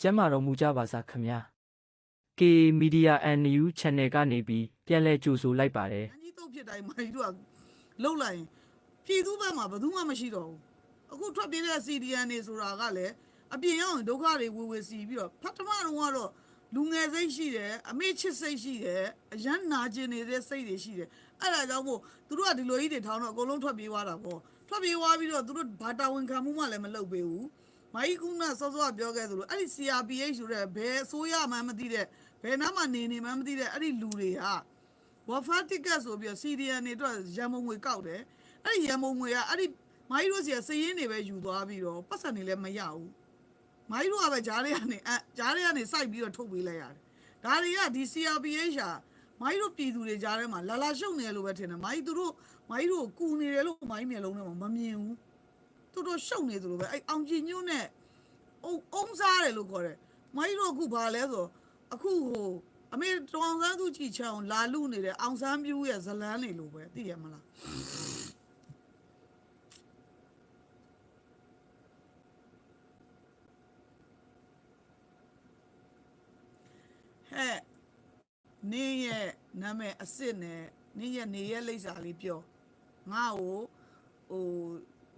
ကျမ်းမာတော်မူကြပါစားခင်ဗျာ K Media NU Channel ကနေပြီးပြန်လည်ကြိုဆိုလိုက်ပါတယ်အကြီးတုတ်ဖြစ်တိုင်းမာကြီးတို့ကလှုပ်လိုက်ရင်ပြည်သူဘက်မှာဘယ်သူမှမရှိတော့ဘူးအခုထွက်ပြေးတဲ့ CDN နေဆိုတာကလည်းအပြင်ရောက်ရင်ဒုက္ခတွေဝေဝေစီပြီးတော့ဖတ်တမတော့ကတော့လူငယ်စိတ်ရှိတယ်အမေချစ်စိတ်ရှိတယ်အရန်နာကျင်နေတဲ့စိတ်တွေရှိတယ်အဲ့ဒါကြောင့်မို့သူတို့ကဒီလိုကြီးတွေထောင်းတော့အကုန်လုံးထွက်ပြေးသွားတာပေါ့ထွက်ပြေးသွားပြီးတော့သူတို့ဘာတာဝန်ခံမှုမှလည်းမလုပ်ပေးဘူး မာကြီးကုနာစောစောကပြောခဲ့သလိုအဲ့ဒီ CRPH ဆိုတဲ့ဘယ်အစိုးရမှမသိတဲ့ဘယ်နားမှနေနေမှမသိတဲ့အဲ့ဒီလူတွေကဝါဖာတစ်ကတ်ဆိုပြီးတော့ CDN တွေအတွက်ရန်မုံငွေကောက်တယ်အဲ့ဒီရန်မုံငွေကအဲ့ဒီမိုင်းတို့စီကစည်ရင်းတွေပဲယူသွားပြီးတော့ပတ်စံတွေလည်းမရဘူးမိုင်းတို့ကပဲဂျားတွေကနေအဂျားတွေကနေစိုက်ပြီးတော့ထုတ်ပေးလိုက်ရတယ်ဒါတွေကဒီ CRPH ဟာမိုင်းတို့ပြည်သူတွေကြားထဲမှာလာလာရှုံနေတယ်လို့ပဲထင်တယ်မိုင်းသူတို့မိုင်းတို့ကိုကူနေတယ်လို့မိုင်းမျက်လုံးထဲမှာမမြင်ဘူး သူတို့ရှုံနေသလိုပဲအဲ့အောင်ကြည်ညွန့်နဲ့အုံအုံစားတယ်လို့ခေါ်တယ်မိုင်းတို့အခုဘာလဲဆိုတော့အခုဟိုအမေတောင်ဆန်းသူကြည်ချောင်းလာလူနေတဲ့အောင်ဆန်းပြူးရဲ့ဇလန်းနေလို့ပဲသိရမလားဟဲ့နင်းရဲ့နာမည်အစ်စ်နဲ့နင်းရဲ့နေရဲ့လိပ်စာလေးပြောငါ့ကိုဟို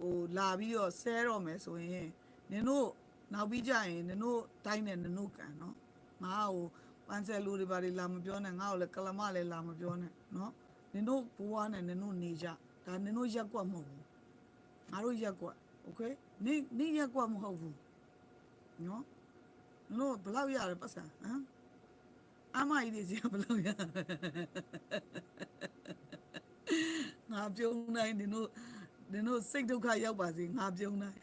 ဟိုလာပြီးတော့ဆဲတော့မယ်ဆိုရင်နင်တို့နောက်ပြီးကြရင်နင်တို့တိုင်းနဲ့နင်တို့ကန်နော်ငါ့ကို ပန်းဆယ်လူတွေဘာတွေလာမပြောနဲ့ငါ့ကိုလည်းကလမလည်းလာမပြောနဲ့နော်နင်တို့ဘဝနဲ့နင်တို့နေကြဒါနင်တို့ရက်ကွက်မဟုတ်ဘူးငါတို့ရက်ကွက်โอเคနေနေရက်ကွက်မဟုတ်ဘူးနော်နင်တို့ဘယ်လောက်ရတယ်ပတ်စံဟမ်အမကြီးတွေစီကဘယ်လောက်ရငါပြုံးနိုင်နင်တို့ နင်တို့စိတ်ဒုက္ခရောက်ပါစေငါပြုံးနိုင်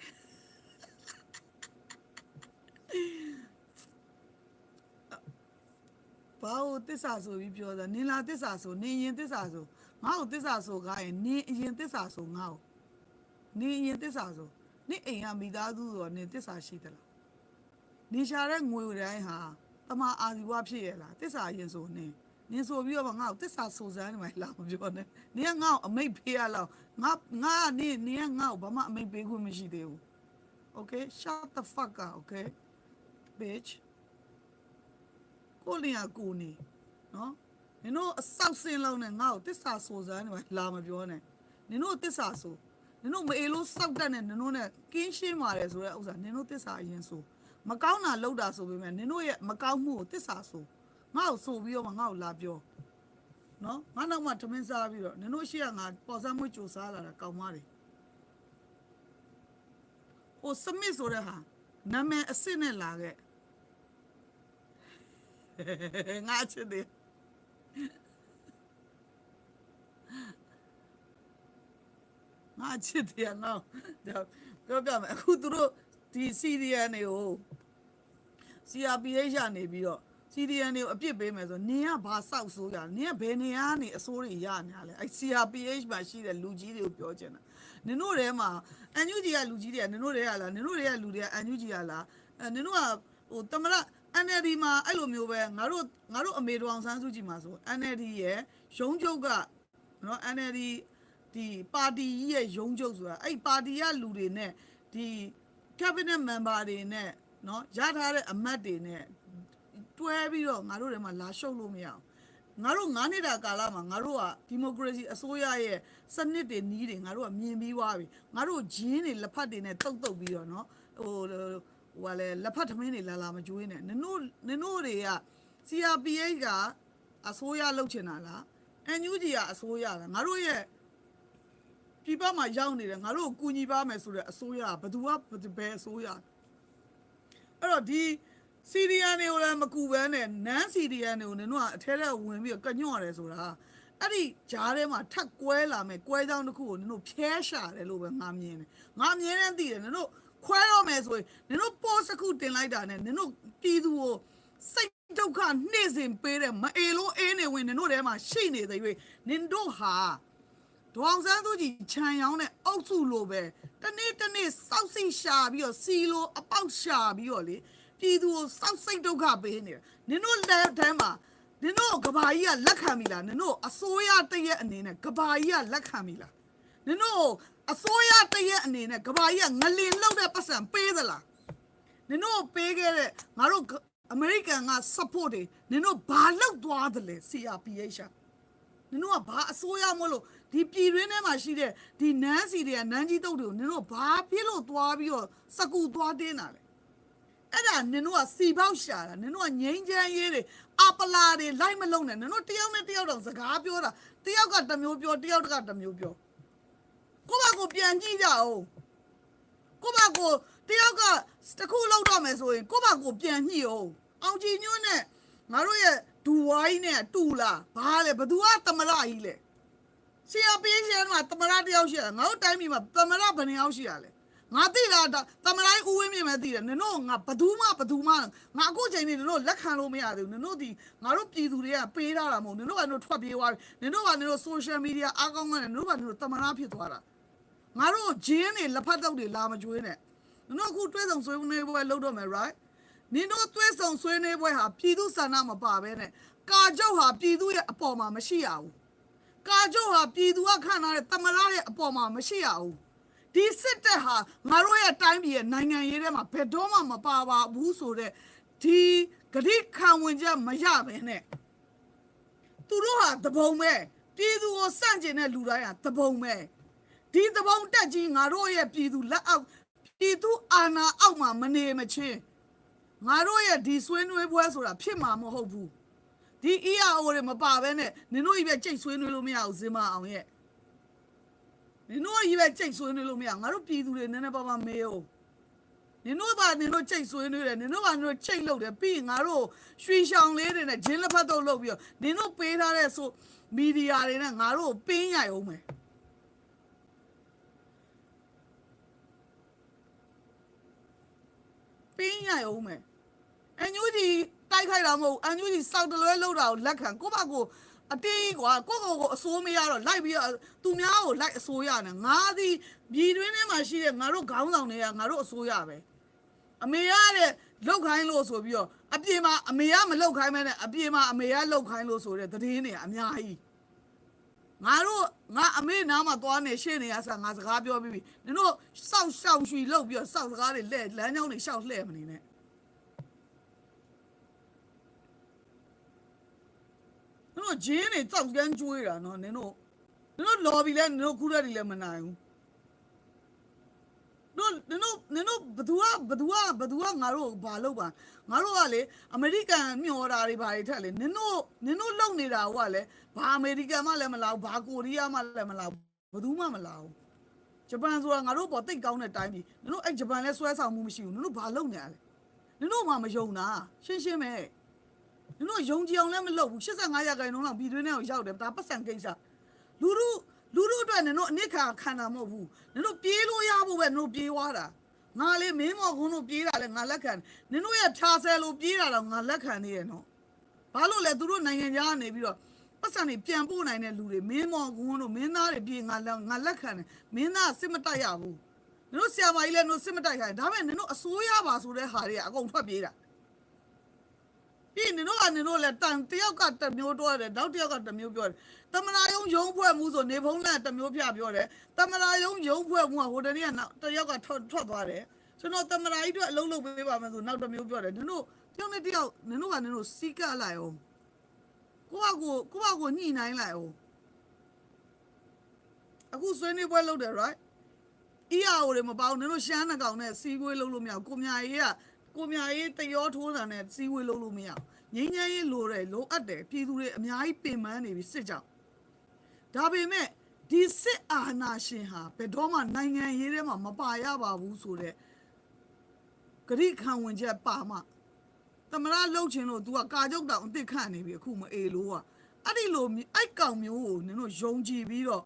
ဘာလို့တစ္ဆာဆိုပြီးပြောတာနင်လာတစ္ဆာဆိုနင်ရင်တစ္ဆာဆိုငါ့ကိုတစ္ဆာဆိုကားရင်နင်အရင်တစ္ဆာဆိုငါ့ကိုနင်အရင်တစ္ဆာဆိုနင်အိမ်ကမိသားစုဆိုတော့နင်တစ္ဆာရှိသလားနင်ရှာတဲ့ငွေတိုင်းဟာတမအာဇီဝဖြစ်ရလားတစ္ဆာအရင်ဆိုနင် နင်ဆိုပြီးတော့ငါ့ကိုတစ္ဆာဆိုစမ်းနေမှလာမပြောနဲ့နင်ကငါ့ကိုအမိတ်ဖေးရလောက်ငါငါနင်နင်ကငါ့ကိုဘာမှအမိတ်ပေးခွင့်မရှိသေးဘူး okay shut the fuck up okay bitch ကိုလင်ကကိုနေနော်နင်တို့အဆောက်စင်းလုံးနဲ့ငါ့ကိုတစ္ဆာဆိုစမ်းနေမှာလာမပြောနဲ့နင်တို့တစ္ဆာဆိုနင်တို့မအေလို့စောက်တက်နဲ့နင်တို့နဲ့ကင်းရှင်းပါတယ်ဆိုတဲ့ဥစ္စာနင်တို့တစ္ဆာအရင်ဆိုမကောင်းတာလောက်တာဆိုပေမဲ့နင်တို့ရဲ့မကောင်းမှုကိုတစ္ဆာဆို ငါ့ကိုဆိုပြီးတော့မှငါ့ကိုလာပြောနော်ငါနောက်မှထမင်းစားပြီးတော့နင်တို့ရှိရငါပေါ်စမ်းမွေးကြိုစားလာတာကောင်းပါတယ်ဟိုစမစ်ဆိုတဲ့ဟာနာမည်အစ်စ်နဲ့လာခဲ့ငါချစ်တယ်ငါချစ်တယ်ငါပြောပြမယ်အခုသူတို့ဒီ CDN တွေကို CRPH ရနေပြီးတော့ CDN တွေကိုအပြစ်ပေးမယ်ဆိုနင်ကဘာစောက်ဆိုးရနင်ကဘယ်နေရာကနေအစိုးတွေရနေရလဲအဲ CRPH မှာရှိတဲ့လူကြီးတွေကိုပြောချင်တာနင်တို့ထဲမှာ NUG ကလူကြီးတွေကနင်တို့တွေကလားနင်တို့တွေကလူတွေက NUG ကလားအဲနင်တို့ကဟိုတမရ NLD မှာအဲ့လိုမျိုးပဲငါတို့ငါတို့အမေတော်အောင်ဆန်းစုကြည်မှာဆို NLD ရဲ့ရုံးချုပ်ကနော် NLD ဒီပါတီကြီးရဲ့ရုံးချုပ်ဆိုတာအဲ့ပါတီကလူတွေနဲ့ဒီ cabinet member တွေနဲ့နော်ရထားတဲ့အမတ်တွေနဲ့ တွဲပြီးတော့ငါတို့တွေမှာလာရှုပ်လို့မရအောင်ငါတို့9နှစ်တာကာလမှာငါတို့ကဒီမိုကရေစီအစိုးရရဲ့စနစ်တွေနီးတွေငါတို့ကမြင်ပြီးသွားပြီငါတို့ဂျင်းတွေလက်ဖက်တွေနဲ့တုတ်တုတ်ပြီးတော့နော်ဟိုဟိုကလည်းလက်ဖက်ထမင်းတွေလာလာမကျွေးနဲ့နင်တို့နင်တို့တွေက CRPH ကအစိုးရလုပ်ချင်တာလား NUG ကအစိုးရလားငါတို့ရဲ့ပြပမှာရောက်နေတယ်ငါတို့ကိုကူညီပါမယ်ဆိုတဲ့အစိုးရဘယ်သူကဘယ်အစိုးရအဲ့တော့ဒီ CDN တွေကိုလည်းမကူဘဲနဲ့ non CDN တွေကိုနင်တို့ကအထဲထဲဝင်ပြီးတော့ကညွန့်ရတယ်ဆိုတာအဲ့ဒီဂျားထဲမှာထပ်ကွဲလာမယ်ကွဲကြောင်းတစ်ခုကိုနင်တို့ဖျဲရှာတယ်လို့ပဲငါမြင်တယ်ငါမြင်နေသိတယ်နင်တို့ခွဲတော့မယ်ဆိုရင်နင်တို့ post တစ်ခုတင်လိုက်တာနဲ့နင်တို့ပြည်သူကိုစိတ်ဒုက္ခနှိမ့်စင်ပေးတဲ့မအေလို့အေးနေဝင်နင်တို့ထဲမှာရှိနေသေး၍နင်တို့ဟာဒေါအောင်ဆန်းစုကြည်ခြံရောင်းတဲ့အုပ်စုလိုပဲတနေ့တနေ့စောက်စိတ်ရှာပြီးတော့စီလိုအပေါက်ရှာပြီးတော့လေ ပြည်သူကိုစောက်စိတ်ဒုက္ခပေးနေတယ်နင်တို့လက်ထဲမှာနင်တို့ကဘာကြီးကလက်ခံပြီလားနင်တို့အစိုးရတရက်အနေနဲ့ကဘာကြီးကလက်ခံပြီလားနင်တို့အစိုးရတရက်အနေနဲ့ကဘာကြီးကငလင်လောက်တဲ့ပတ်စံပေးသလားနင်တို့ပေးခဲ့တဲ့ငါတို့အမေရိကန်က support တွေနင်တို့ဘာလောက်သွားတယ်လဲ CRPH อ่ะနင်တို့ကဘာအစိုးရမလို့ဒီပြည်တွင်းထဲမှာရှိတဲ့ဒီနန်းစီတွေကနန်းကြီးတုတ်တွေကိုနင်တို့ဘာဖြစ်လို့သွားပြီးတော့စကူသွားတင်းတာလဲ အဲ့ဒါနင်တို့ကစီပေါက်ရှာတာနင်တို့ကငိမ့်ချမ်းရေးတွေအပလာတွေလိုက်မလုံးနဲ့နင်တို့တယောက်နဲ့တယောက်တော့စကားပြောတာတယောက်ကတစ်မျိုးပြောတယောက်ကတစ်မျိုးပြောကိုယ့်ဘာကိုပြန်ကြည့်ကြအောင်ကိုယ့်ဘာကိုတယောက်ကတစ်ခုလောက်တော့မယ်ဆိုရင်ကိုယ့်ဘာကိုပြန်ညှိအောင်အောင်ကြည်ညွန်းနဲ့ငါတို့ရဲ့ဒူဝိုင်းနဲ့တူလာဘာလဲဘသူကတမရကြီးလဲဆရာပေးရှင်ကတမရတယောက်ရှိတယ်ငါတို့တိုင်းပြည်မှာတမရဘယ်နှယောက်ရှိရလဲ ငါသိတာတမရိုင်းဦးဝင်းမြင့်ပဲသိတယ်နင်တို့ငါဘသူမှဘသူမှငါအခုချိန်နေနင်တို့လက်ခံလို့မရသေးဘူးနင်တို့ဒီငါတို့ပြည်သူတွေကပေးထားတာမဟုတ်နင်တို့ကနင်တို့ထွက်ပြေးသွားပြီနင်တို့ကနင်တို့ social media အားကောင်းကနေနင်တို့ကနင်တို့တမရဖြစ်သွားတာငါတို့ဂျင်းတွေလက်ဖက်တုပ်တွေလာမကျွေးနဲ့နင်တို့အခုတွဲဆောင်ဆွေးနွေးပွဲလုပ်တော့မယ် right နင်တို့တွဲဆောင်ဆွေးနွေးပွဲဟာပြည်သူဆန္ဒမပါဘဲနဲ့ကာကြောက်ဟာပြည်သူရဲ့အပေါ်မှာမရှိရဘူးကာကြိုဟာပြည်သူကခံထားတဲ့တမရရဲ့အပေါ်မှာမရှိရဘူး ဒီစစ်တပ်ဟာငါတို့ရဲ့တိုင်းပြည်ရဲ့နိုင်ငံရေးထဲမှာဘယ်တော့မှမပါပါဘူးဆိုတော့ဒီဂရိခံဝင်ချက်မရဘဲနဲ့သူတို့ဟာတပုံပဲပြည်သူကိုစန့်ကျင်တဲ့လူတိုင်းဟာတပုံပဲဒီတပုံတက်ကြီးငါတို့ရဲ့ပြည်သူလက်အောက်ပြည်သူအာဏာအောက်မှာမနေမချင်းငါတို့ရဲ့ဒီဆွေးနွေးပွဲဆိုတာဖြစ်မှာမဟုတ်ဘူးဒီ ERO တွေမပါဘဲနဲ့နင်တို့ကြီးပဲကြိတ်ဆွေးနွေးလို့မရဘူးဇင်မအောင်ရဲ့ နင်တို့ကြီးပဲကြိတ်ဆွေးနွေးလို့မရငါတို့ပြည်သူတွေနည်းနည်းပါးပါးမေးအောင်နင်တို့ပါနင်တို့ကြိတ်ဆွေးနွေးတယ်နင်တို့ပါနင်တို့ကြိတ်လုပ်တယ်ပြီးရင်ငါတို့ရွှေရှောင်လေးတွေနဲ့ဂျင်းလက်ဖက်တော့လုပ်ပြီးတော့နင်တို့ပေးထားတဲ့ဆိုမီဒီယာတွေနဲ့ငါတို့ပင်းရိုက်အောင်မယ်ပင်းရိုက်အောင်မယ်အန်ယူဂျီတိုက်ခိုက်တာမဟုတ်အန်ယူဂျီစောက်တလွဲလောက်တာကိုလက်ခံကိုယ့်ဘကို အတေးကွာကိုယ့်ကိုယ်ကိုအစိုးမရတော့လိုက်ပြီးတော့သူများကိုလိုက်အစိုးရနေငါသည်ပြည်တွင်းထဲမှာရှိတဲ့ငါတို့ခေါင်းဆောင်တွေကငါတို့အစိုးရပဲအမေရတဲ့လောက်ခိုင်းလို့ဆိုပြီးတော့အပြေမှာအမေကမလောက်ခိုင်းမဲနဲ့အပြေမှာအမေကလောက်ခိုင်းလို့ဆိုတဲ့သတင်းတွေအများကြီးငါတို့ငါအမေနားမှာသွားနေရှေ့နေရဆာငါစကားပြောပြီးပြီနင်တို့စောက်ရှောက်ရွှီလောက်ပြီးတော့စောက်စကားတွေလှဲ့လမ်းကြောင်းတွေရှောက်လှဲ့မနေနဲ့ နင်တို့ဂျင်းတွေတောက်ကန်ကျွေးတာနော်နင်တို့နင်တို့လော်ဘီလဲနင်တို့ခုရက်တွေလည်းမနိုင်ဘူးတို့နင်တို့နင်တို့ဘသူကဘသူကဘသူကငါတို့ဘာလုပ်ပါငါတို့ကလေအမေရိကန်မျောတာတွေဘာတွေထက်လေနင်တို့နင်တို့လုံနေတာဟိုကလေဘာအမေရိကန်မှလည်းမလာဘူးဘာကိုရီးယားမှလည်းမလာဘူးဘသူမှမလာဘူးဂျပန်ဆိုတာငါတို့ပေါ်တိတ်ကောင်းတဲ့တိုင်းပြည်နင်တို့အဲ့ဂျပန်လဲဆွဲဆောင်မှုမရှိဘူးနင်တို့ဘာလုပ်နေရလဲနင်တို့မှမယုံတာရှင်းရှင်းပဲ နင်တို့ယုံကြည်အောင်လည်းမလုပ်ဘူး85ရာခိုင်နှုန်းလောက်ပြည်တွင်းထဲကိုရောက်တယ်ဒါပတ်စံကိစ္စလူတို့လူတို့အတွက်နင်တို့အနစ်ခံခံတာမဟုတ်ဘူးနင်တို့ပြေးလို့ရဖို့ပဲနင်တို့ပြေးသွားတာငါလေမင်းမော်ခွန်းတို့ပြေးတာလဲငါလက်ခံနင်တို့ရဲ့ဖြာဆဲလို့ပြေးတာတော့ငါလက်ခံနေရနော်ဘာလို့လဲသူတို့နိုင်ငံခြားကနေပြီးတော့ပတ်စံတွေပြန်ပို့နိုင်တဲ့လူတွေမင်းမော်ခွန်းတို့မင်းသားတွေပြေးငါလက်ငါလက်ခံတယ်မင်းသားစစ်မတိုက်ရဘူးနင်တို့ဆရာမကြီးလည်းနင်တို့စစ်မတိုက်ခိုင်းဒါပေမဲ့နင်တို့အစိုးရပါဆိုတဲ့ဟာတွေကအကုန်ထွက်ပြေးတာ ပြီးနင်တို့ကနင်တို့လည်းတန်တယောက်ကတစ်မျိုးပြောတယ်နောက်တစ်ယောက်ကတစ်မျိုးပြောတယ်တမနာယုံယုံဖွဲ့မှုဆိုနေဖုံးနဲ့တစ်မျိုးပြပြောတယ်တမနာယုံယုံဖွဲ့မှုကဟိုတနေ့ကနောက်တစ်ယောက်ကထွက်ထွက်သွားတယ်ကျွန်တော်တမနာကြီးတို့အလုံးလုံးပေးပါမယ်ဆိုနောက်တစ်မျိုးပြောတယ်နင်တို့တယောက်နဲ့တယောက်နင်တို့ကနင်တို့စီးကပ်လိုက်အောင်ကိုကကိုကိုကကိုညှိနှိုင်းလိုက်အောင်အခုဆွေးနွေးပွဲလုပ်တယ် right အီယာအိုတွေမပေါအောင်နင်တို့ရှမ်းနှကောင်နဲ့စီးကွေးလုံးလို့မရဘူးကိုမြာရေးက ကိုမြာရေးတရောထိုးတာနဲ့စီးကွေးလုံးလို့မရဘူးငိမ့်ငိမ့်ရေးလိုတယ်လိုအပ်တယ်ပြည်သူတွေအများကြီးပင်ပန်းနေပြီစစ်ကြောင်ဒါပေမဲ့ဒီစစ်အာဏာရှင်ဟာဘယ်တော့မှနိုင်ငံရေးထဲမှာမပါရပါဘူးဆိုတော့ဂရိခံဝင်ချက်ပါမှသမရလှုပ်ချင်လို့ तू ကကာကြုတ်တောင်အစ်စ်ခန့်နေပြီအခုမအေလို့อ่ะအဲ့ဒီလိုအဲ့ကောင်မျိုးကိုနင်တို့ယုံကြည်ပြီးတော့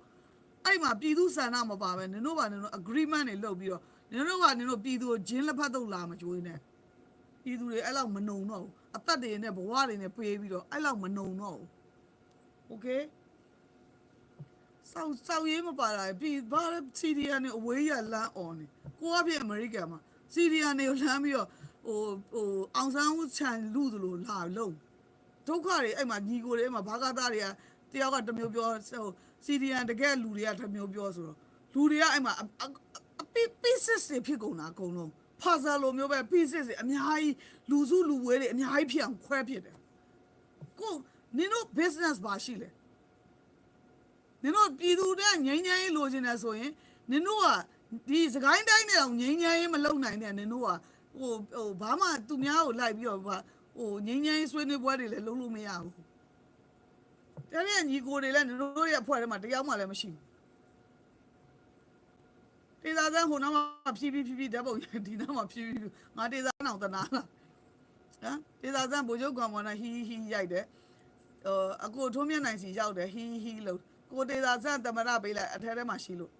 အဲ့မှာပြည်သူဆန္ဒမပါပဲနင်တို့ပါနင်တို့ agreement တွေလုပ်ပြီးတော့နင်တို့ကနင်တို့ပြည်သူကိုဂျင်းလက်ဖက်တော့လာမကြွေးနဲ့ ပြည်သူတွေအဲ့လောက်မနှုံတော့ဘူးအသက်တွေနဲ့ဘဝတွေနဲ့ပေးပြီးတော့အဲ့လောက်မနှုံတော့ဘူး okay စောက်စောက်ရေးမပါတာပြည်ဘာလဲစီရီယာနဲ့အဝေးရလမ်းអော်နေကိုကပြအမေရိကန်မှာစီရီယာနဲ့ကိုလမ်းပြီးတော့ဟိုဟိုအောင်ဆန်းဦးခြံလူသလိုလာလုံးဒုက္ခတွေအဲ့မှာညီကိုတွေအဲ့မှာဘာကားသားတွေကတယောက်ကတစ်မျိုးပြောဟိုစီရီယန်တကယ်လူတွေကတစ်မျိုးပြောဆိုတော့လူတွေကအဲ့မှာအပီ pieces တွေဖြစ်ကုန်တာအကုန်လုံး puzzle လိုမျိုးပဲ pieces တွေအများကြီးလူစုလူဝဲတွေအများကြီးဖြစ်အောင်ခွဲဖြစ်တယ်ကိုနင်တို့ business ပါရှိလေနင်တို့ပြည်သူတဲ့ငြိမ်းချမ်းရေးလိုချင်တယ်ဆိုရင်နင်တို့ကဒီစကိုင်းတိုင်းနဲ့တော့ငြိမ်းချမ်းရေးမလုပ်နိုင်တဲ့နင်တို့ကဟိုဟိုဘာမှသူများကိုလိုက်ပြီးတော့ဟိုငြိမ်းချမ်းရေးဆွေးနွေးပွဲတွေလည်းလုပ်လို့မရဘူးတဲ့တဲ့ညီကိုတွေလည်းနင်တို့ရဲ့အဖွဲ့ထဲမှာတရားမှလည်းမရှိဘူး တေသာဆန်းဟိုနားမှာဖြည်းဖြည်းဖြည်းဖြည်းဓာတ်ပုံရိုက်ဒီနားမှာဖြည်းဖြည်းဖြည်းငါတေသာနောင်တနာလားဟမ်တေသာဆန်းဘိုလ်ချုပ်ကောင်မနာဟီဟီရိုက်တယ်ဟိုအကိုထုံးမြတ်နိုင်စီရောက်တယ်ဟီဟီလို့ကိုတေသာဆန်းတမရပေးလိုက်အထဲထဲမှာရှိလို့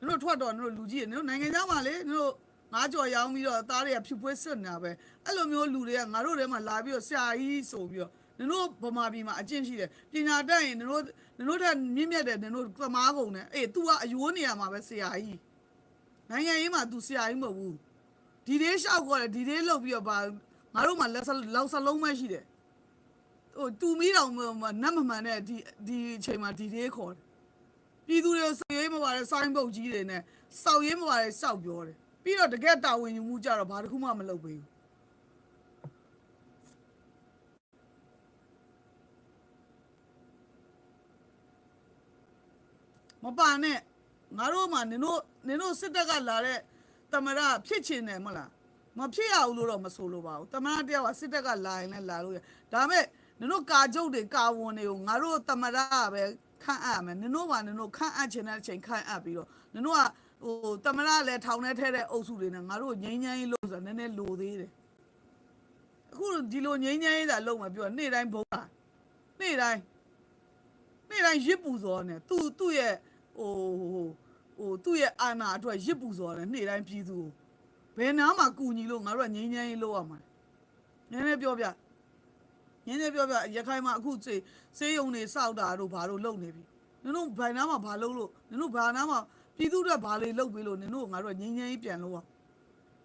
နင်တို့ထွက်တော့နင်တို့လူကြီးနင်တို့နိုင်ငံသားမှာလေနင်တို့ငါးကြော်ရောင်းပြီးတော့အသားတွေကဖြူပွဲစွတ်နေတာပဲအဲ့လိုမျိုးလူတွေကငါတို့ထဲမှာလာပြီးတော့ဆရာကြီးဆိုပြီးတော့ နင်တို့ဗမာပြည်မှာအကျင့်ရှိတယ်ပညာတတ်ရင်နင်တို့နင်တို့ထက်မြင့်မြတ်တယ်နင်တို့သမားကုန်တယ်အေး तू ကအယိုးနေရမှာပဲဆရာကြီးနိုင်ငံရေးမှာ तू ဆရာကြီးမဟုတ်ဘူးဒီဒေးလျှောက်ခေါ်တယ်ဒီဒေးလောက်ပြီးတော့ဗာငါတို့မှာလက်လောက်စလုံးမရှိတယ်ဟိုတူမီတော်နတ်မမှန်တဲ့ဒီဒီအချိန်မှာဒီဒေးခေါ်တယ်ပြည်သူတွေစေရေးမပါတဲ့စိုင်းပုတ်ကြီးတွေနဲ့စောက်ရေးမပါတဲ့စောက်ပြောတယ်ပြီးတော့တကက်တာဝန်ယူမှုကြတော့ဘာတစ်ခုမှမလုပ်ပေးဘူး ပါနဲ့ငါတို့မှနင်တို့နင်တို့စစ်တပ်ကလာတဲ့တမရဖြစ်ချင်တယ်မလားမဖြစ်ရဘူးလို့တော့မဆိုလိုပါဘူးတမရတယောက်ကစစ်တပ်ကလာရင်လည်းလာလို့ရဒါပေမဲ့နင်တို့ကာကြုတ်တွေကာဝန်တွေကိုငါတို့တမရပဲခန့်အပ်မယ်နင်တို့ကနင်တို့ခန့်အပ်ချင်တဲ့အချိန်ခန့်အပ်ပြီးတော့နင်တို့ကဟိုတမရလည်းထောင်ထဲထဲတဲ့အုပ်စုတွေနဲ့ငါတို့ငိမ့်ငိမ့်ရေးလို့ဆိုတာနည်းနည်းလိုသေးတယ်အခုဒီလိုငိမ့်ငိမ့်ရေးတာလုံးမပြောနေ့တိုင်းဘုံတာနေ့တိုင်းနေ့တိုင်းရစ်ပူစောနေသူသူ့ရဲ့ ဟိုဟိုသူ့ရဲ့အာနာအတွက်ရစ်ပူစောနေနေ့တိုင်းပြည်သူကိုဘယ်နားမှာကူညီလို့ငါတို့ကငြိမ်းချမ်းရေးလုပ်ရမှာလဲနည်းနည်းပြောပြနည်းနည်းပြောပြရခိုင်မှာအခုစေစေးရုံတွေစောက်တာတို့ဘာလို့လုပ်နေပြီနင်တို့ဘယ်နားမှာဘာလုပ်လို့နင်တို့ဘာနားမှာပြည်သူတွေဘာတွေလုပ်ပြီးလို့နင်တို့ကငါတို့ကငြိမ်းချမ်းရေးပြန်လို့ရ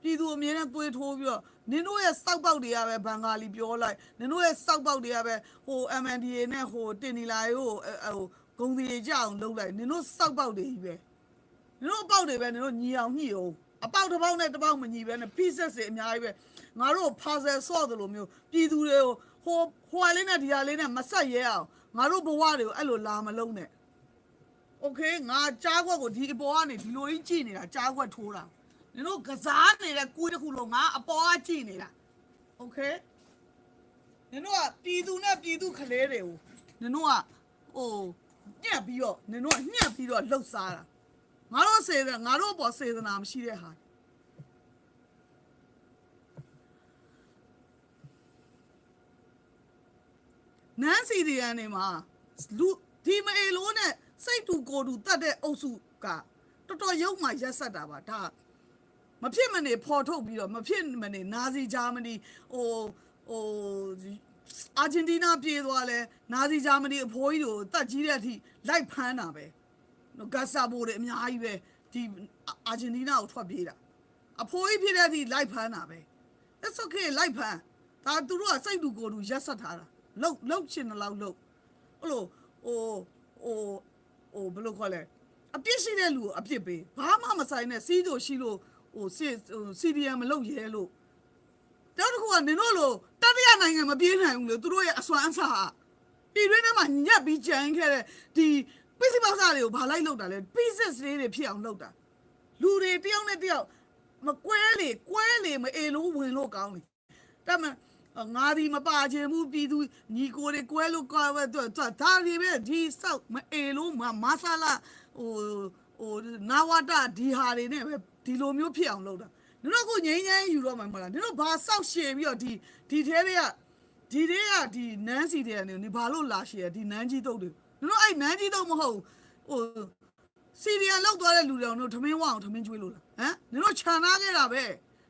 ပြည်သူအမြဲတမ်းသွေးထိုးပြီးတော့နင်တို့ရဲ့စောက်ပေါက်တွေကပဲဘန်ဂါလီပြောလိုက်နင်တို့ရဲ့စောက်ပေါက်တွေကပဲဟို MNDA နဲ့ဟိုတင်နီလာရိုးဟို ဂုံတွေကြအောင်လုပ်လိုက်နင်တို့စောက်ပေါက်တွေကြီးပဲနင်တို့အပေါက်တွေပဲနင်တို့ညီအောင်ညှိအောင်အပေါက်တစ်ပေါက်နဲ့တစ်ပေါက်မညီပဲနဲ့ pieces တွေအများကြီးပဲငါတို့ puzzle ဆော့တယ်လို့မျိုးပြည်သူတွေကိုဟိုဟိုလေးနဲ့ဒီဟာလေးနဲ့မဆက်ရဲအောင်ငါတို့ဘဝတွေကိုအဲ့လိုလာမလုံးနဲ့ okay ငါကြားခွက်ကိုဒီအပေါ်ကနေဒီလိုကြီးကြည့်နေတာကြားခွက်ထိုးတာနင်တို့ကစားနေတဲ့ကူးတစ်ခုလုံးငါအပေါ်ကကြည့်နေတာ okay နင်တို့ကပြည်သူနဲ့ပြည်သူခလေးတွေကိုနင်တို့ကဟို ညက်ပြီးတော့နင်တို့ကညက်ပြီးတော့လှုပ်စားတာငါတို့စေတငါတို့အပေါ်စေတနာမရှိတဲ့ဟာနန်းစီဒီယန်နေမှာလူဒီမအေလိုနဲ့စိတ်တူကိုယ်တူတတ်တဲ့အုပ်စုကတော်တော်ရုပ်မှရက်ဆက်တာပါဒါမဖြစ်မနေဖော်ထုတ်ပြီးတော့မဖြစ်မနေနာဇီဂျာမနီဟိုဟို အာဂျင်တီးနားပြေးသွားလဲနာဇီဂျာမနီအဖိုးကြီးတို့တတ်ကြီးတဲ့အထိလိုက်ဖမ်းတာပဲနော်ဂတ်ဆာဘိုတွေအများကြီးပဲဒီအာဂျင်တီးနားကိုထွက်ပြေးတာအဖိုးကြီးဖြစ်တဲ့အထိလိုက်ဖမ်းတာပဲ that's okay လိုက်ဖမ်းဒါသူတို့ကစိတ်တူကိုယ်တူရက်ဆက်ထားတာလှုပ်လှုပ်ချင်တယ်လို့လှုပ်ဟိုလိုဟိုဟိုဟိုဘယ်လိုခေါ်လဲအပြစ်ရှိတဲ့လူကိုအပြစ်ပေးဘာမှမဆိုင်နဲ့စီးတို့ရှိလို့ဟိုစီဟို CDM မလုပ်ရဲလို့တောက်တစ်ခုကနင်တို့လို တတိယနိုင်ငံမပြေးနိုင်ဘူးလေသူတို့ရဲ့အစွမ်းအစာပြည်တွင်းထဲမှာညက်ပြီးကြမ်းခဲ့တဲ့ဒီပစ္စည်းပေါက်စားတွေကိုဘာလိုက်လောက်တာလဲ pieces လေးတွေဖြစ်အောင်လုပ်တာလူတွေတယောက်နဲ့တယောက်မကွဲလေကွဲလေမအေလို့ဝင်လို့ကောင်းလေဒါမှငါဒီမပါချင်ဘူးပြည်သူညီကိုတွေကွဲလို့ကွာပဲတော့ဒါတွေပဲဒီဆောက်မအေလို့မမဆလာဟိုဟိုနာဝတာဒီဟာတွေနဲ့ပဲဒီလိုမျိုးဖြစ်အောင်လုပ်တာ နင်တို့ကငိမ့်ငိမ့်ယူတော့မှာမလားနင်တို့ဘာဆောက်ရှည်ပြီးတော့ဒီဒီထဲတွေကဒီတွေကဒီနန်းစီတွေကနေနေဘာလို့လာရှည်ရဒီနန်းကြီးတုတ်တွေနင်တို့အဲ့နန်းကြီးတုတ်မဟုတ်ဟိုစီရီယန်လောက်သွားတဲ့လူတွေအောင်တို့ထမင်းဝအောင်ထမင်းကျွေးလို့လားဟမ်နင်တို့ခြံထားခဲ့တာပဲ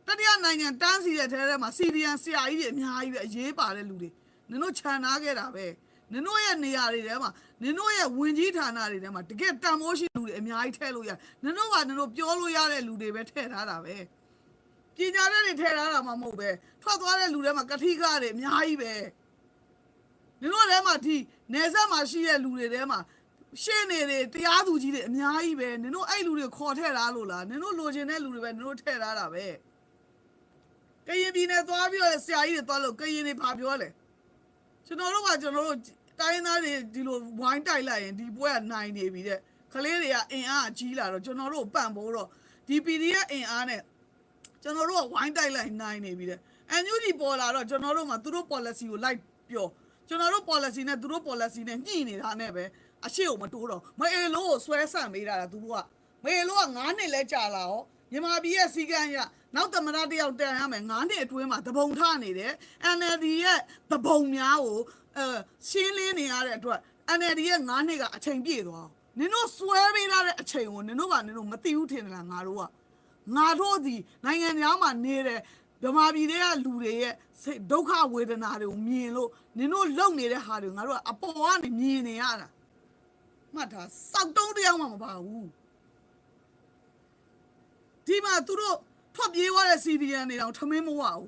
တတိယနိုင်ငံတန်းစီတဲ့ထဲထဲမှာစီရီယန်ဆရာကြီးတွေအများကြီးပဲအရေးပါတဲ့လူတွေနင်တို့ခြံထားခဲ့တာပဲနင်တို့ရဲ့နေရာတွေထဲမှာနင်တို့ရဲ့ဝင်ကြီးဌာနတွေထဲမှာတကယ်တန်မိုးရှိလူတွေအများကြီးထည့်လို့ရနင်တို့ကနင်တို့ပြောလို့ရတဲ့လူတွေပဲထည့်ထားတာပဲ ပညာတဲ့တွေထည့်ထားတာမှမဟုတ်ပဲထွက်သွားတဲ့လူတွေမှာကတိကားတွေအများကြီးပဲနင်တို့ထဲမှာဒီနေဆက်မှာရှိတဲ့လူတွေထဲမှာရှင်းနေတယ်တရားသူကြီးတွေအများကြီးပဲနင်တို့အဲ့လူတွေခေါ်ထည့်ထားလို့လားနင်တို့လိုချင်တဲ့လူတွေပဲနင်တို့ထည့်ထားတာပဲကရင်ပြည်နယ်သွားပြီးတော့ဆရာကြီးတွေသွားလို့ကရင်တွေဘာပြောလဲကျွန်တော်တို့ကကျွန်တော်တို့တိုင်းရင်းသားတွေဒီလိုဝိုင်းတိုက်လိုက်ရင်ဒီပွဲကနိုင်နေပြီတဲ့ကလေးတွေကအင်အားကြီးလာတော့ကျွန်တော်တို့ပန့်ဖို့တော့ဒီ PDF အင်အားနဲ့ ကျွန်တော်တို့ကဝိုင်းတိုက်လိုက်နိုင်နေပြီတဲ့ NUG ပေါ်လာတော့ကျွန်တော်တို့မှသူတို့ policy ကိုလိုက်ပြောကျွန်တော်တို့ policy နဲ့သူတို့ policy နဲ့ညှိနေတာနဲ့ပဲအရှိကိုမတိုးတော့မအေလို့ကိုဆွဲဆန့်ပေးတာသူတို့ကမအေလို့က9နှစ်လဲကြာလာရောမြန်မာပြည်ရဲ့စီကံရနောက်သမရတယောက်တန်ရမယ်9နှစ်အတွင်းမှာတပုံထနေတယ် NLD ရဲ့တပုံများကိုအဲရှင်းလင်းနေရတဲ့အတွက် NLD ရဲ့9နှစ်ကအချိန်ပြည့်သွားနင်တို့ဆွဲပေးထားတဲ့အချိန်ကိုနင်တို့ကနင်တို့မသိဘူးထင်တယ်လားငါတို့က ငါတို့ဒီနိုင်ငံသားမှာနေတဲ့ဗမာပြည်တွေကလူတွေရဲ့စိတ်ဒုက္ခဝေဒနာတွေကိုမြင်လို့နင်တို့လုံနေတဲ့ဟာတွေငါတို့ကအပေါ်ကနေမြင်နေရတာမှတ်ထားစောက်တုံးတရားမှမပါဘူးဒီမှာသူတို့ထွက်ပြေးသွားတဲ့စီဒီယန်တွေတော့ထမင်းမဝဘူး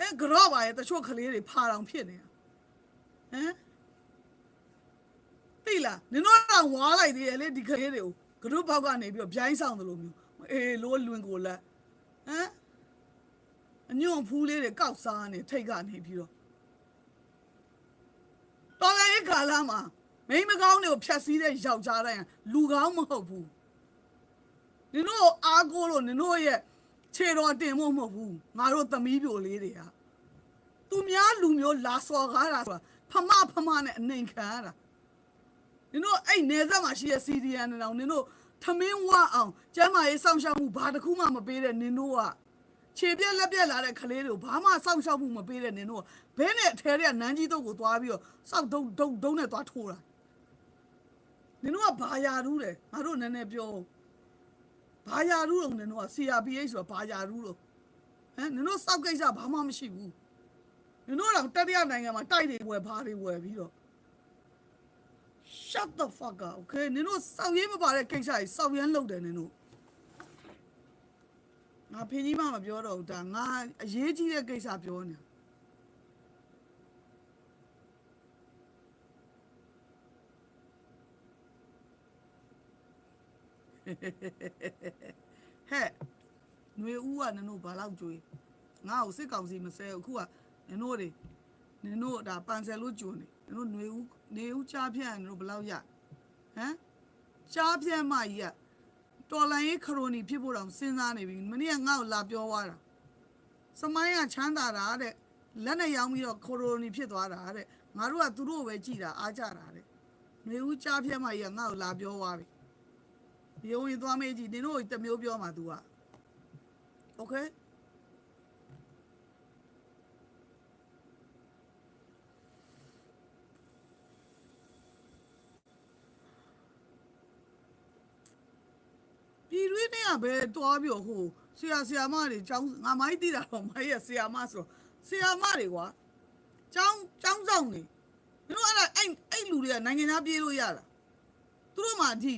အဲကြော့ပါရဲ့တချို့ကလေးတွေဖာတောင်ဖြစ်နေတာဟမ်သိလားနင်တို့တော့ဝါလိုက်သေးတယ်လေဒီကလေးတွေကိုကတို့ဘောက်ကနေပြီးတော့ဗျိုင်းဆောင်တယ်လို့မျိုး အေးလို့လွင်ကိုလက်ဟမ်အညွန့်ဖူးလေးတွေကောက်စားနေထိတ်ကနေပြီးတော့တော်လည်းခါလာမှာမိန်းမကောင်းတွေကိုဖြတ်စည်းတဲ့ယောက်ျားတိုင်းကလူကောင်းမဟုတ်ဘူးနင်တို့အားကိုးလို့နင်တို့ရဲ့ခြေတော်တင်ဖို့မဟုတ်ဘူးငါတို့သမီးပြိုလေးတွေကသူများလူမျိုးလာစော်ကားတာဆိုတာဖမဖမနဲ့အနိုင်ခံရတာနင်တို့အဲ့နေဆက်မှာရှိတဲ့ CDN တွေတော့နင်တို့ ထမင်းဝအောင်ကျမ်းမာရေးစောင့်ရှောက်မှုဘာတစ်ခုမှမပေးတဲ့နင်တို့ကခြေပြက်လက်ပြက်လာတဲ့ကလေးတွေကိုဘာမှစောင့်ရှောက်မှုမပေးတဲ့နင်တို့ကဘဲနဲ့အထဲတွေကနန်းကြီးတုပ်ကိုသွားပြီးတော့စောက်တုပ်တုပ်တုံးနဲ့သွားထိုးတာနင်တို့ကဘာယာရူးတယ်ငါတို့နည်းနည်းပြောဘာယာရူးတော့နင်တို့က CRPH ဆိုတာဘာယာရူးတော့ဟမ်နင်တို့စောက်ကိစ္စဘာမှမရှိဘူးနင်တို့တော့တတိယနိုင်ငံမှာတိုက်တွေဝယ်ဘာတွေဝယ်ပြီးတော့ shut the fuck up okay နင်တို့စောက်ရေးမပါတဲ့ကိစ္စကြီးစောက်ရမ်းလုပ်တယ်နင်တို့ငါဖင်ကြီးမှမပြောတော့ဘူးဒါငါအရေးကြီးတဲ့ကိစ္စပြောနေဟဲ့ຫນွေဦးကနင်တို့ဘာလောက်ကြွေးငါ့ကိုစစ်ကောင်စီမဆဲဘူးအခုကနင်တို့တွေနင်တို့ဒါပန်ဆယ်လို့ကြွနေနင်တို့ຫນွေဦး နေဦးချားဖြန့်နင်တို့ဘယ်လောက်ရဟမ်ချားဖြန့်မကြီးကတော်လိုင်းရေးခရိုနီဖြစ်ဖို့တောင်စဉ်းစားနေပြီမနေ့ကငါ့ကိုလာပြောသွားတာစမိုင်းကချမ်းသာတာတဲ့လက်နဲ့ရောင်းပြီးတော့ခရိုနီဖြစ်သွားတာတဲ့ငါတို့ကသူတို့ကိုပဲကြည်တာအားကြတာတဲ့ຫນွေဦးချားဖြန့်မကြီးကငါ့ကိုလာပြောသွားပြီရုံရင်သွားမေးကြည့်နင်တို့တစ်မျိုးပြောမှာ तू อ่ะ Okay ပြည်တွ ကပဲတွားပြီးတော့ဟိုဆရာဆရာမတွေចောင်းငါမိုင်းတိတာတော့မိုင်းရဆရာမဆိုတော့ဆရာမတွေကွာចောင်းចောင်းဆောင်နေမင်းတို့အဲ့ဒါအဲ့အဲ့လူတွေကနိုင်ငံသားပြေးလို့ရတာသူတို့မှဒီ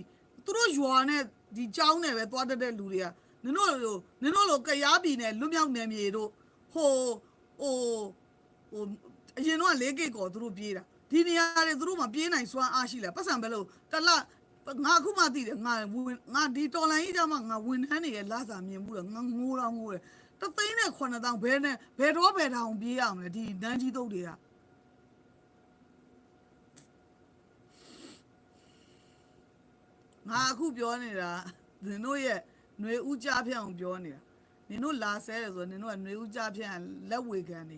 သူတို့ရွာနဲ့ဒီចောင်းနဲ့ပဲတွားတတ်တဲ့လူတွေကနင်တို့လိုနင်တို့လိုကရားပြည်နဲ့လွတ်မြောက်နယ်မြေတို့ဟိုဟိုဟိုအရင်တော့၄ဂိတ်ကောသူတို့ပြေးတာဒီနေရာတွေသူတို့မှပြေးနိုင်စွမ်းအားရှိလားပတ်စံပဲလို့တလ ငါအခုမှသိတယ်ငါဝင်ငါဒီတော်လိုင်းကြီးကြမှာငါဝန်ထမ်းတွေရဲ့လာစာမြင်ဘူးတော့ငါငိုတော့ငိုတယ်တသိန်းနဲ့9000ဘဲနဲ့ဘယ်တော့ဘယ်တောင်ပြေးရမလဲဒီနန်းကြီးတုတ်တွေကငါအခုပြောနေတာနင်တို့ရဲ့ຫນွေဥကြဖြန့်အောင်ပြောနေတာနင်တို့လာဆဲတယ်ဆိုတော့နင်တို့ကຫນွေဥကြဖြန့်လက်ဝေခံနေ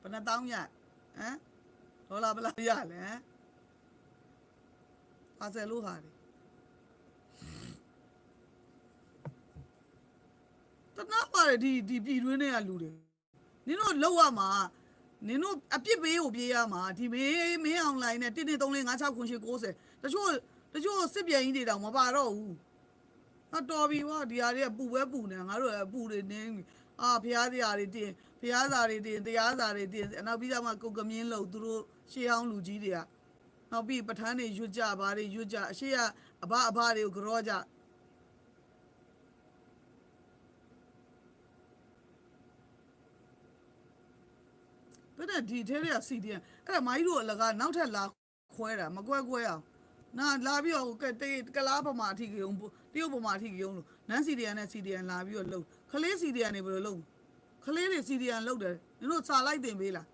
ဘယ်နှတောင်းရဟမ်ဒေါ်လာဘယ်လောက်ရလဲဟမ်ပါဆယ်လို့ဟာတယ် တနာပါတယ်ဒီဒီပြည်တွင်းတွေကလူတွေနင်တို့လောက်ရမှာနင်တို့အပြစ်ပေးကိုပြေးရမှာဒီမေးမင်းအွန်လိုင်းနဲ့1 2 3 4 5 6 9 10 90တချို့တချို့စစ်ပြန်ကြီးတွေတောင်မပါတော့ဘူးဟာတော်ပြီဟောဒီဟာတွေကပူပဲပူနေငါတို့ကပူတွေနင်းအာဖျားတရားတွေတင်ဖျားစာတွေတင်တရားစာတွေတင်နောက်ပြီးတော့မှကုတ်ကမင်းလို့သူတို့ရှေးအောင်လူကြီးတွေကနောက်ပြီးပထန်းတွေရွတ်ကြဘာတွေရွတ်ကြအရှိကအဘအဘတွေကိုကြောကြ ဘယ်နဲ့ဒီထဲတွေကစီဒီအဲ့ဒါမိုင်းတို့အလကနောက်ထပ်လာခွဲတာမကွဲကွဲအောင်နာလာပြီးတော့ကတေကလားပမာအထိကုံတရုတ်ပမာအထိကုံလို့နန်းစီဒီယန်နဲ့စီဒီယန်လာပြီးတော့လှုပ်ခလေးစီဒီယန်နေဘယ်လိုလှုပ်ခလေးတွေစီဒီယန်လှုပ်တယ်နင်တို့စာလိုက်တင်ပေးလား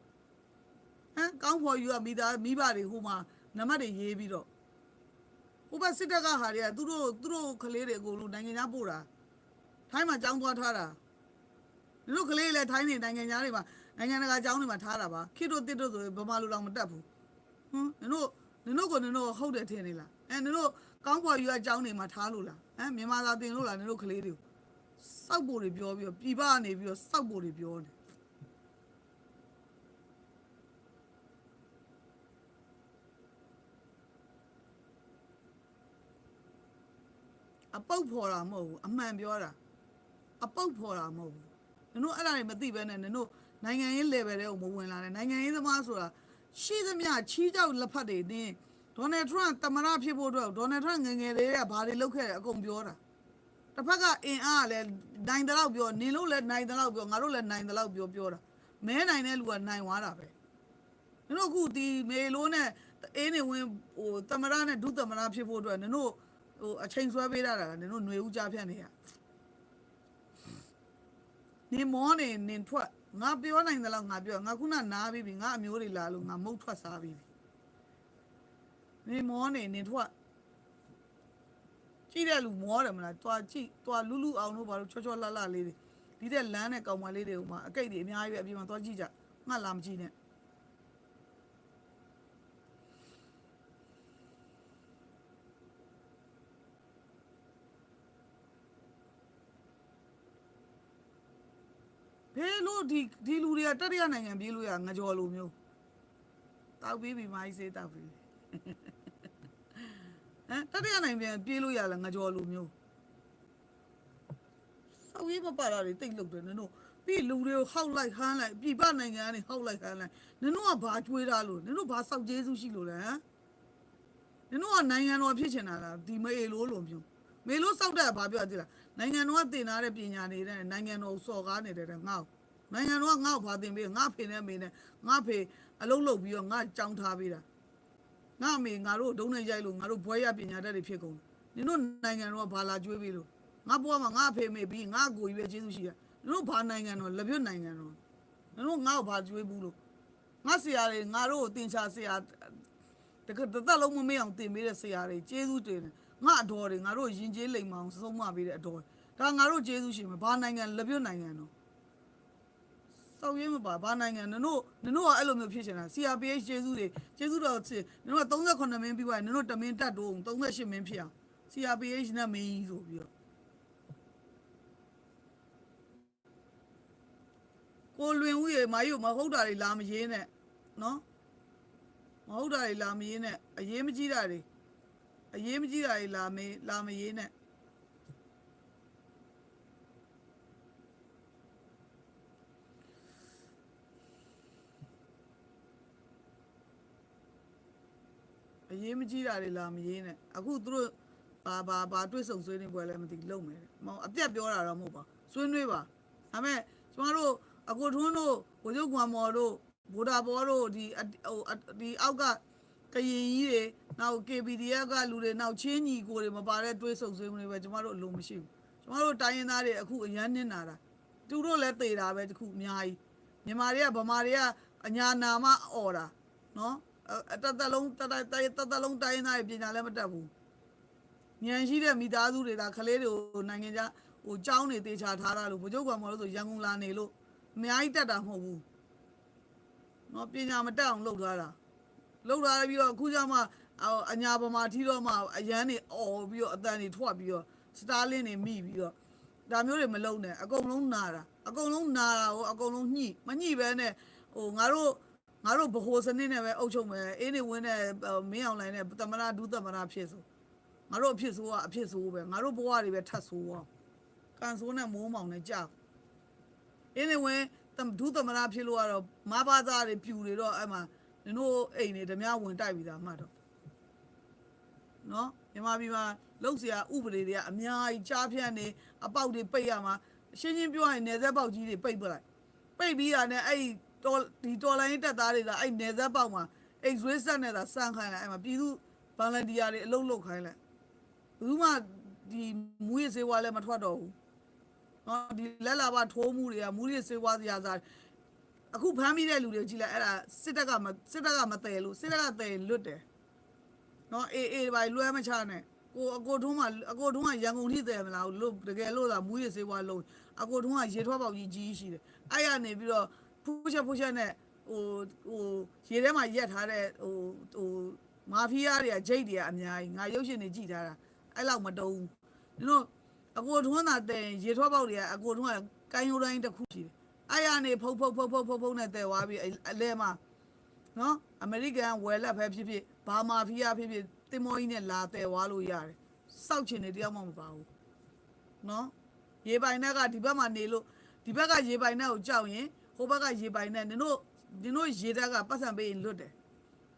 ဟမ်ကောင်းဖော်ယူကမိသားမိဘတွေဟိုမှာနံပါတ်တွေရေးပြီးတော့ဟိုဘက်စစ်တပ်ကဟာတွေကသူတို့သူတို့ခလေးတွေအကုန်လုံးနိုင်ငံခြားပို့တာထိုင်းမှာကြောင်းသွားထားတာနင်တို့ခလေးလည်းထိုင်းနေနိုင်ငံခြားတွေမှာ နိုင်ငံတကာကြောင်းတွေမှာထားတာပါခိတို့တစ်တို့ဆိုဗမာလူတော်မတက်ဘူးဟမ်နင်တို့နင်တို့ကနင်တို့ဟုတ်တယ်ထင်နေလားအဲနင်တို့ကောင်းဖော်ယူအကြောင်းတွေမှာထားလို့လားဟမ်မြန်မာသာတင်လို့လားနင်တို့ခလေးတွေကိုစောက်ဖို့တွေပြောပြီးတော့ပြည်ပကနေပြီးတော့စောက်ဖို့တွေပြောနေအပုတ်ဖော်တာမဟုတ်ဘူးအမှန်ပြောတာအပုတ်ဖော်တာမဟုတ်ဘူးနင်တို့အဲ့ဒါတွေမသိဘဲနဲ့နင်တို့ နိုင်ငံရေး level တွေကိုမဝင်လာနဲ့နိုင်ငံရေးသမားဆိုတာရှိသမျှချီးကြောက်လက်ဖက်တွေနင်းဒေါ်နယ်ထရန့်တမရဖြစ်ဖို့အတွက်ဒေါ်နယ်ထရန့်ငယ်ငယ်လေးကဘာတွေလုပ်ခဲ့တယ်အကုန်ပြောတာတစ်ဖက်ကအင်အားကလည်းနိုင်တယ်လို့ပြောနင်လို့လည်းနိုင်တယ်လို့ပြောငါတို့လည်းနိုင်တယ်လို့ပြောပြောတာမဲနိုင်တဲ့လူကနိုင်သွားတာပဲနင်တို့အခုဒီမေလိုနဲ့အေးနေဝင်ဟိုတမရနဲ့ဒုတမရဖြစ်ဖို့အတွက်နင်တို့ဟိုအချိန်ဆွဲပေးတာကနင်တို့ຫນွေဦးကြဖြတ်နေရနင်မောနေနင်ထွက် ငါပြောနိုင်တယ်လို့ငါပြောငါခုနနားပြီးပြီငါအမျိုးတွေလာလို့ငါမုတ်ထွက်စားပြီးပြီနင်မောနေနင်ထွက်ကြည့်တဲ့လူမောတယ်မလားတွာကြည့်တွာလူလူအောင်လို့ဘာလို့ချောချောလှလှလေးတွေဒီတဲ့လမ်းနဲ့ကောင်မလေးတွေဟိုမှာအကိတ်တွေအများကြီးပဲအပြင်မှာတွာကြည့်ကြငါလာမကြည့်နဲ့ ဘယ်လို့ဒီဒီလူတွေကတတိယနိုင်ငံပြေးလို့ရငကြော်လိုမျိုးတောက်ပြီးပြီမိုင်းစေးတောက်ပြီးဟမ်တတိယနိုင်ငံပြေးလို့ရလားငကြော်လိုမျိုးစောက်ရေးမပါတာတွေတိတ်လုတ်တယ်နင်တို့ပြီးလူတွေကိုဟောက်လိုက်ဟမ်းလိုက်ပြည်ပနိုင်ငံကနေဟောက်လိုက်ဟမ်းလိုက်နင်တို့ကဘာကြွေးတာလို့နင်တို့ဘာစောက်ကျေးဇူးရှိလို့လဲဟမ်နင်တို့ကနိုင်ငံတော်ဖြစ်ချင်တာလားဒီမေလို့လိုမျိုးမေလို့စောက်တဲ့ကဘာပြောရသေးလား နိုင်ငံတော်ကတင်ထားတဲ့ပညာနေတဲ့နိုင်ငံတော်ကိုစော်ကားနေတဲ့တဲ့ငါ့ကိုနိုင်ငံတော်ကငါ့ကိုဘာတင်ပေးငါဖေနဲ့မေနဲ့ငါဖေအလုံးလုံးပြီးတော့ငါကြောင်းထားပေးတာငါမေငါတို့ဒုံနေရိုက်လို့ငါတို့ဘွဲရပညာတတ်တွေဖြစ်ကုန်တယ်နင်တို့နိုင်ငံတော်ကဘာလာကျွေးပေးလို့ငါဘွားမှာငါဖေမေပြီးငါကိုကြီးပဲကျေးဇူးရှိတယ်နင်တို့ဘာနိုင်ငံတော်လက်ပြတ်နိုင်ငံတော်နင်တို့ငါ့ကိုဘာကျွေးဘူးလို့ငါဆရာတွေငါတို့ကိုတင်ချဆရာတကတသက်လုံးမမေ့အောင်တင်ပေးတဲ့ဆရာတွေကျေးဇူးတင်တယ် ငါအတော်တွေငါတို့ရင်ကျေးလိမ်မအောင်ဆုံးမပေးတဲ့အတော်ဒါငါတို့ကျေးဇူးရှင်မယ်ဘာနိုင်ငံလက်ပြတ်နိုင်ငံတော်စောက်ရင်းမပါဘာနိုင်ငံနင်တို့နင်တို့ကအဲ့လိုမျိုးဖြစ်ချင်တာ CRPH ကျေးဇူးတွေကျေးဇူးတော်ချစ်နင်တို့က38မင်းပြီးသွားရင်နင်တို့တမင်းတက်တော့38မင်းဖြစ်အောင် CRPH နဲ့မင်းကြီးဆိုပြီးတော့ကိုလွင်ဦးရေမာယူမဟုတ်တာတွေလာမရေးနဲ့နော်မဟုတ်တာတွေလာမရေးနဲ့အရေးမကြီးတာတွေ အရေးမကြီးတာတွေလာမေးလာမရေးနဲ့အရေးမကြီးတာတွေလာမရေးနဲ့အခုသူတို့ဘာဘာဘာတွေ့ဆုံဆွေးနေပွဲလည်းမသိလုံမယ်မဟုတ်အပြတ်ပြောတာတော့မဟုတ်ပါဆွေးနွေးပါဒါပေမဲ့ကျမတို့အကိုထွန်းတို့ဘိုးချုပ်ကွာမော်တို့ဗိုလ်ဒါဘောတို့ဒီအဟိုအဒီအောက်က ကရင်ကြီးတွေနောက် KPDF ကလူတွေနောက်ချင်းညီကိုတွေမပါတဲ့တွေးဆုပ်ဆွေးမှုတွေပဲကျမတို့အလိုမရှိဘူးကျမတို့တိုင်းရင်းသားတွေအခုအရန်နစ်နာတာသူတို့လည်းတေတာပဲတခုအများကြီးမြန်မာတွေကဗမာတွေကအညာနာမအော်တာနော်အတတလုံးတတတတလုံးတိုင်းသားရဲ့ပညာလည်းမတတ်ဘူးဉာဏ်ရှိတဲ့မိသားစုတွေဒါကလေးတွေကိုနိုင်ငံခြားဟိုကြောင်းနေတေချာထားတာလို့ဘုကျုပ်ကမလို့ဆိုရန်ကုန်လာနေလို့အများကြီးတတ်တာမဟုတ်ဘူးနော်ပညာမတတ်အောင်လုပ်ထားတာ လုပ်ထားပြီးတော့အခုကျမှအညာပေါ်မှာထီတော့မှအရန်နေអော်ပြီးတော့အတန်တွေထွက်ပြီးတော့စတာလင်းတွေမိပြီးတော့ဒါမျိုးတွေမလုံးနဲ့အကုန်လုံးနာတာအကုန်လုံးနာတာကိုအကုန်လုံးညှိမညှိပဲနဲ့ဟိုငါတို့ငါတို့ဗဟိုစနစ်နဲ့ပဲအုပ်ချုပ်မယ်အေးနေဝင်းနဲ့မင်းအောင်လိုင်းနဲ့တမနာဒုသမနာဖြစ်ဆိုငါတို့အဖြစ်ဆိုးကအဖြစ်ဆိုးပဲငါတို့ဘဝတွေပဲထတ်ဆိုးအောင်ကန်ဆိုးနဲ့မိုးမောင်နဲ့ကြောက်အေးနေဝင်းဒုသမနာဖြစ်လို့ကတော့မဘာသားတွေပြူတွေတော့အဲ့မှာ နင်တို့အိမ်နေဓမြဝင်တိုက်ပြီးသားမှတ်တော့နော်မြန်မာပြည်မှာလောက်စရာဥပဒေတွေကအများကြီးကြားဖြန့်နေအပေါက်တွေပိတ်ရမှာရှင်းရှင်းပြောရင်နယ်ဆက်ပေါက်ကြီးတွေပိတ်ပလိုက်ပိတ်ပြီးတာနဲ့အဲ့တော်ဒီတော်လိုင်းတက်သားတွေကအဲ့နယ်ဆက်ပေါက်မှာအိမ်ဆွေးဆက်နေတာစံခိုင်းလိုက်အဲ့မှာပြည်သူဗန်လန်တီယာတွေအလုပ်လုပ်ခိုင်းလိုက်ဘူးမှဒီမူရစေဝါလည်းမထွက်တော့ဘူးနော်ဒီလက်လာပါထိုးမှုတွေကမူရစေဝါစရာစား အခုဖမ်းမိတဲ့လူတွေကြည့်လိုက်အဲ့ဒါစစ်တပ်ကမစစ်တပ်ကမတယ်လို့စစ်တပ်ကတယ်လွတ်တယ်နော်အေးအေးပါလွှဲမချနဲ့ကိုအကိုထုံးမှာအကိုထုံးကရန်ကုန်ထိတယ်မလားလို့တကယ်လို့သာမူရစေဝါလုံးအကိုထုံးကရေထွက်ပေါက်ကြီးကြီးရှိတယ်အဲ့ရနေပြီးတော့ဖူးချက်ဖူးချက်နဲ့ဟိုဟိုရေထဲမှာရက်ထားတဲ့ဟိုဟိုမာဖီးယားတွေကဂျိတ်တွေကအများကြီးငါရုပ်ရှင်တွေကြည့်ထားတာအဲ့လောက်မတုံးဘူးတို့အကိုထုံးသာတဲ့ရေထွက်ပေါက်တွေကအကိုထုံးကကိုင်းရိုးတိုင်းတစ်ခုရှိတယ် အဲ့ရနေဖုတ်ဖုတ်ဖုတ်ဖုတ်ဖုတ်ဖုတ်နဲ့တဲသွားပြီးအလဲမှာနော်အမေရိကန်ဝယ်လက်ပဲဖြစ်ဖြစ်ဘာမာဖီးယားဖြစ်ဖြစ်တင်မောကြီးနဲ့လာတဲသွားလို့ရတယ်စောက်ချင်နေတယောက်မှမပါဘူးနော်ရေပိုင်နက်ကဒီဘက်မှာနေလို့ဒီဘက်ကရေပိုင်နက်ကိုကြောက်ရင်ဟိုဘက်ကရေပိုင်နက်နင်တို့နင်တို့ရေတက်ကပတ်စံပေးရင်လွတ်တယ်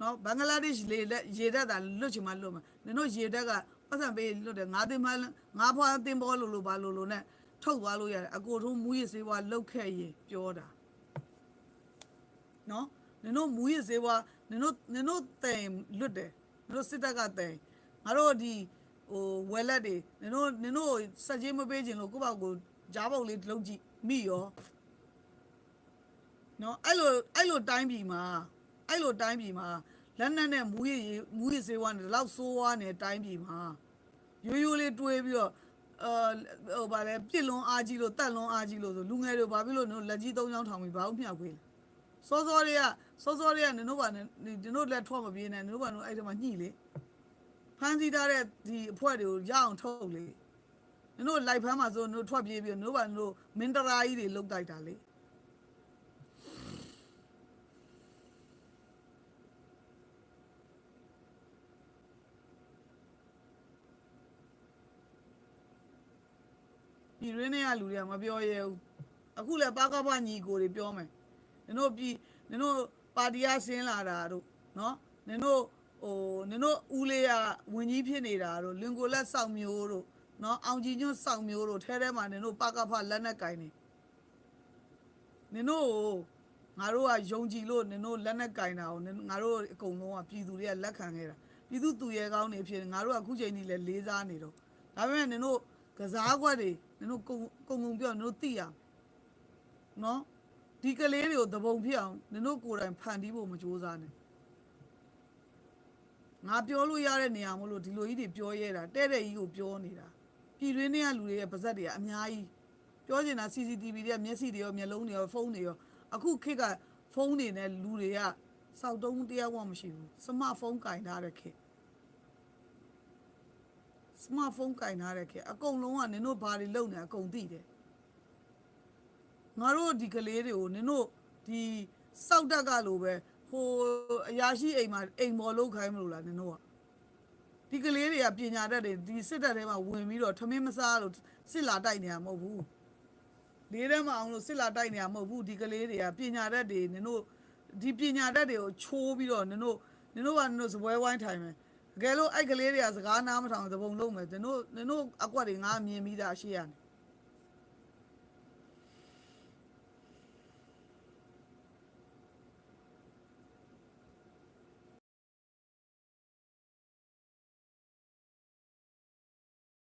နော်ဘင်္ဂလားဒေ့ရှ်လေလက်ရေတက်ကလွတ်ချင်မှလွတ်မှာနင်တို့ရေတက်ကပတ်စံပေးရင်လွတ်တယ်ငါးသိန်းမငါးဖွာသိန်းပေါ်လို့လို့ဘာလို့လို့ ਨੇ ထုတ်သွားလို့ရတယ်အကိုထုံးမူရစေးဝါလောက်ခဲ့ရင်ပြောတာနော်နင်တို့မူရစေးဝါနင်တို့နင်တို့တိုင်လွတ်တယ်နင်တို့စစ်တပ်ကတိုင်ငါတို့ဒီဟိုဝက်လက်တွေနင်တို့နင်တို့စက်ကြီးမပေးခြင်းလို့ကိုယ့်ဘောက်ကိုကြားပုတ်လေးလုံးကြည့်မိရောနော်အဲ့လိုအဲ့လိုတိုင်းပြည်မှာအဲ့လိုတိုင်းပြည်မှာလက်နက်နဲ့မူရည်မူရည်စေဝါနဲ့ဒီလောက်ဆိုးဝါးနေတိုင်းပြည်မှာရိုးရိုးလေးတွေးပြီးတော့အာ ဟိုဗာလဲပြစ်လွန်အားကြီးလို့တက်လွန်အားကြီးလို့ဆိုလူငယ်တွေဘာဖြစ်လို့နင်တို့လက်ကြီးသုံးချောင်းထောင်ပြီးဘာလို့မြောက်ခွေးလဲစောစောတွေကစောစောတွေကနင်တို့ဗာနင်တို့လက်ထွက်မပြေးနဲ့နင်တို့ဗာတို့အဲ့ဒီမှာညှိလေဖမ်းဆီးထားတဲ့ဒီအဖွဲ့တွေကိုရအောင်ထုတ်လေနင်တို့လိုက်ဖမ်းမှာဆိုနင်တို့ထွက်ပြေးပြီးနင်တို့ဘာနင်တို့မင်းတရာကြီးတွေလုတ်တိုက်တာလေ ဒီရင်းနေရလူတွေကမပြောရဲဘူးအခုလည်းပါကပညီကိုတွေပြောမယ်နင်တို့ပြည်နင်တို့ပါတီကဆင်းလာတာတို့နော်နင်တို့ဟိုနင်တို့ဦးလေးကဝင်ကြီးဖြစ်နေတာတို့လင်ကိုလက်ဆောင်မျိုးတို့နော်အောင်ကြည်ညွန့်ဆောင်မျိုးတို့ထဲထဲမှာနင်တို့ပကဖလက်နဲ့ကင်နေနင်တို့ကိုငါတို့ကယုံကြည်လို့နင်တို့လက်နဲ့ကင်တာကိုနင်ငါတို့အကုန်လုံးကပြည်သူတွေကလက်ခံခဲ့တာပြည်သူသူရဲကောင်းနေဖြစ်နေငါတို့ကအခုချိန်ကြီးလဲလေးစားနေတော့ဒါပေမဲ့နင်တို့ကစားကွက်တွေ နင်တို့ကုံကုံကုံပြောနင်တို့သိရအောင်နော်ဒီကလေးတွေကိုသဘုံဖြစ်အောင်နင်တို့ကိုယ်တိုင်ဖန်တီးဖို့မကြိုးစားနဲ့ငါပြောလို့ရတဲ့နေရာမလို့ဒီလိုကြီးတွေပြောရဲတာတဲ့တဲ့ကြီးကိုပြောနေတာပြည်တွင်းတွေကလူတွေရဲ့ပါဇက်တွေကအများကြီးပြောချင်တာ CCTV တွေကမျက်စိတွေရောမျက်လုံးတွေရောဖုန်းတွေရောအခုခေတ်ကဖုန်းတွေနဲ့လူတွေကစောက်တုံးတရားဝမရှိဘူးစမတ်ဖုန်းကင်ထားတဲ့ခေတ် စမတ်ဖုန်းကင်ထားတဲ့ခေတ်အကုန်လုံးကနင်တို့ဘာတွေလုပ်နေအကုန်သိတယ်ငါတို့ဒီကလေးတွေကိုနင်တို့ဒီစောက်တက်ကလိုပဲဟိုအရာရှိအိမ်မှာအိမ်ပေါ်လောက်ခိုင်းမလို့လားနင်တို့ကဒီကလေးတွေကပညာတတ်တွေဒီစစ်တပ်ထဲမှာဝင်ပြီးတော့ထမင်းမစားလို့စစ်လာတိုက်နေတာမဟုတ်ဘူးလေးထဲမှာအောင်လို့စစ်လာတိုက်နေတာမဟုတ်ဘူးဒီကလေးတွေကပညာတတ်တွေနင်တို့ဒီပညာတတ်တွေကိုချိုးပြီးတော့နင်တို့နင်တို့ကနင်တို့စပွဲဝိုင်းထိုင်မယ် တကယ်လို့အဲ့ကလေးတွေကစကားနားမထောင်သဘုံလုံးမယ်နင်တို့နင်တို့အကွက်တွေငါမြင်ပြီးသားရှိရတယ်